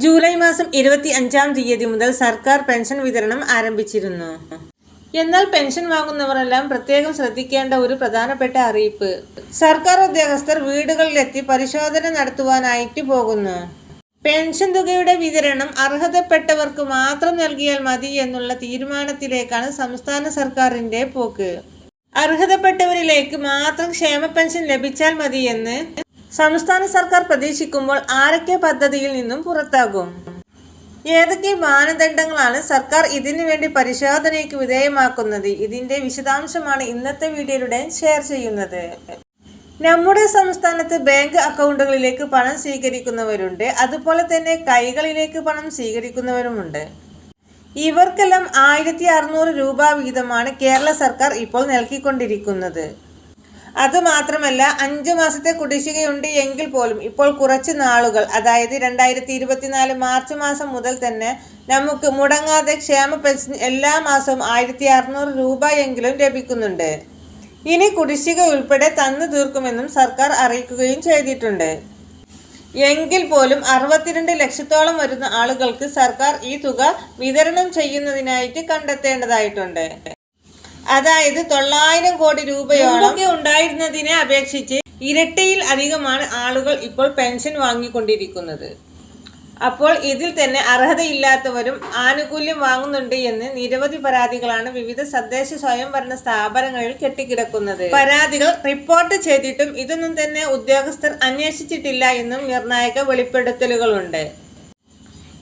July മാസം ഇരുപത്തി അഞ്ചാം തീയതി മുതൽ സർക്കാർ പെൻഷൻ വിതരണം ആരംഭിച്ചിരുന്നു. എന്നാൽ പെൻഷൻ വാങ്ങുന്നവരെല്ലാം പ്രത്യേകം ശ്രദ്ധിക്കേണ്ട ഒരു പ്രധാനപ്പെട്ട അറിയിപ്പ്. സർക്കാർ ഉദ്യോഗസ്ഥർ വീടുകളിലെത്തി പരിശോധന നടത്തുവാനായിട്ട് പോകുന്നു. പെൻഷൻ തുകയുടെ വിതരണം അർഹതപ്പെട്ടവർക്ക് മാത്രം നൽകിയാൽ മതി എന്നുള്ള തീരുമാനത്തിലേക്കാണ് സംസ്ഥാന സർക്കാരിന്റെ പോക്ക്. അർഹതപ്പെട്ടവരിലേക്ക് മാത്രം ക്ഷേമ പെൻഷൻ ലഭിച്ചാൽ മതിയെന്ന് സംസ്ഥാന സർക്കാർ പ്രതീക്ഷിക്കുമ്പോൾ ആരൊക്കെ പദ്ധതിയിൽ നിന്നും പുറത്താകും? ഏതൊക്കെ മാനദണ്ഡങ്ങളാണ് സർക്കാർ ഇതിനു വേണ്ടി പരിശോധനയ്ക്ക് വിധേയമാക്കുന്നത്? ഇതിന്റെ വിശദാംശമാണ് ഇന്നത്തെ വീഡിയോയിലൂടെ ഷെയർ ചെയ്യുന്നത്. നമ്മുടെ സംസ്ഥാനത്ത് ബാങ്ക് അക്കൗണ്ടുകളിലേക്ക് പണം സ്വീകരിക്കുന്നവരുണ്ട്. അതുപോലെ തന്നെ കൈകളിലേക്ക് പണം സ്വീകരിക്കുന്നവരുമുണ്ട്. ഇവർക്കെല്ലാം ആയിരത്തി അറുന്നൂറ് രൂപ വീതമാണ് കേരള സർക്കാർ ഇപ്പോൾ നൽകിക്കൊണ്ടിരിക്കുന്നത്. അതുമാത്രമല്ല അഞ്ച് മാസത്തെ കുടിശ്ശികയുണ്ട് എങ്കിൽ പോലും ഇപ്പോൾ കുറച്ച് നാളുകൾ അതായത് രണ്ടായിരത്തി ഇരുപത്തിനാല് മാർച്ച് മാസം മുതൽ തന്നെ നമുക്ക് മുടങ്ങാതെ ക്ഷേമ പെൻഷൻ എല്ലാ മാസവും ആയിരത്തി അറുന്നൂറ് രൂപ എങ്കിലും ലഭിക്കുന്നുണ്ട്. ഇനി കുടിശ്ശിക ഉൾപ്പെടെ തന്നു തീർക്കുമെന്നും സർക്കാർ അറിയിക്കുകയും ചെയ്തിട്ടുണ്ട്. എങ്കിൽ പോലും അറുപത്തിരണ്ട് ലക്ഷത്തോളം വരുന്ന ആളുകൾക്ക് സർക്കാർ ഈ തുക വിതരണം ചെയ്യുന്നതിനായിട്ട് കണ്ടെത്തേണ്ടതായിട്ടുണ്ട്. അതായത് തൊള്ളായിരം കോടി രൂപയോളം ഉണ്ടായിരുന്നതിനെ അപേക്ഷിച്ച് ഇരട്ടിയിൽ അധികമാണ് ആളുകൾ ഇപ്പോൾ പെൻഷൻ വാങ്ങിക്കൊണ്ടിരിക്കുന്നത്. അപ്പോൾ ഇതിൽ തന്നെ അർഹതയില്ലാത്തവരും ആനുകൂല്യം വാങ്ങുന്നുണ്ട് എന്ന് നിരവധി പരാതികളാണ് വിവിധ തദ്ദേശ സ്വയംഭരണ സ്ഥാപനങ്ങളിൽ കെട്ടിക്കിടക്കുന്നത്. പരാതികൾ റിപ്പോർട്ട് ചെയ്തിട്ടും ഇതൊന്നും തന്നെ ഉദ്യോഗസ്ഥർ അന്വേഷിച്ചിട്ടില്ല എന്നും നിർണായക വെളിപ്പെടുത്തലുകളുണ്ട്.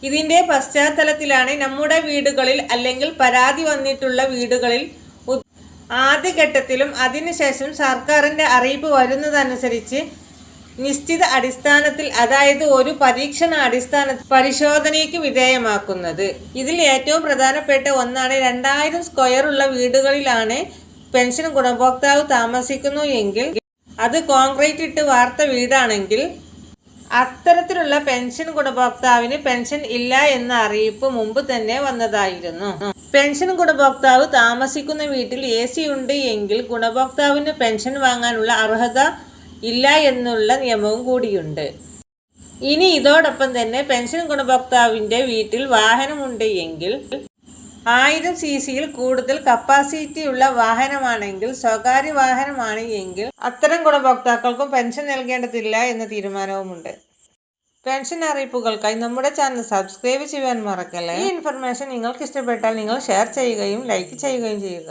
ഇതിന്റെ പശ്ചാത്തലത്തിലാണ് നമ്മുടെ വീടുകളിൽ അല്ലെങ്കിൽ പരാതി വന്നിട്ടുള്ള വീടുകളിൽ ആദ്യഘട്ടത്തിലും അതിനുശേഷം സർക്കാരിന്റെ അറിയിപ്പ് വരുന്നതനുസരിച്ച് നിശ്ചിത അടിസ്ഥാനത്തിൽ അതായത് ഒരു പരീക്ഷണ അടിസ്ഥാന പരിശോധനയ്ക്ക് വിധേയമാക്കുന്നത്. ഇതിൽ ഏറ്റവും പ്രധാനപ്പെട്ട ഒന്നാണ് രണ്ടായിരം സ്ക്വയർ ഉള്ള വീടുകളിലാണ് പെൻഷൻ ഗുണഭോക്താവ് താമസിക്കുന്നു എങ്കിൽ അത് കോൺക്രീറ്റ് ഇട്ട് വാർത്ത വീടാണെങ്കിൽ അത്തരത്തിലുള്ള പെൻഷൻ ഗുണഭോക്താവിന് പെൻഷൻ ഇല്ല എന്ന അറിയിപ്പ് മുമ്പ് തന്നെ വന്നതായിരുന്നു. പെൻഷൻ ഗുണഭോക്താവ് താമസിക്കുന്ന വീട്ടിൽ എ സി ഉണ്ട് എങ്കിൽ ഗുണഭോക്താവിന് പെൻഷൻ വാങ്ങാനുള്ള അർഹത ഇല്ല എന്നുള്ള നിയമവും കൂടിയുണ്ട്. ഇനി ഇതോടൊപ്പം തന്നെ പെൻഷൻ ഗുണഭോക്താവിന്റെ വീട്ടിൽ വാഹനമുണ്ട് എങ്കിൽ ആയിരം സി സിയിൽ കൂടുതൽ കപ്പാസിറ്റി ഉള്ള വാഹനമാണെങ്കിൽ സ്വകാര്യ വാഹനമാണ് എങ്കിൽ അത്തരം ഗുണഭോക്താക്കൾക്കും പെൻഷൻ നൽകേണ്ടതില്ല എന്ന തീരുമാനവുമുണ്ട്. പെൻഷൻ അറിയിപ്പുകൾക്കായി നമ്മുടെ ചാനൽ സബ്സ്ക്രൈബ് ചെയ്യാൻ മറക്കല്ലേ? ഈ ഇൻഫർമേഷൻ നിങ്ങൾക്ക് ഇഷ്ടപ്പെട്ടാൽ നിങ്ങൾ ഷെയർ ചെയ്യുകയും ലൈക്ക് ചെയ്യുകയും ചെയ്യുക.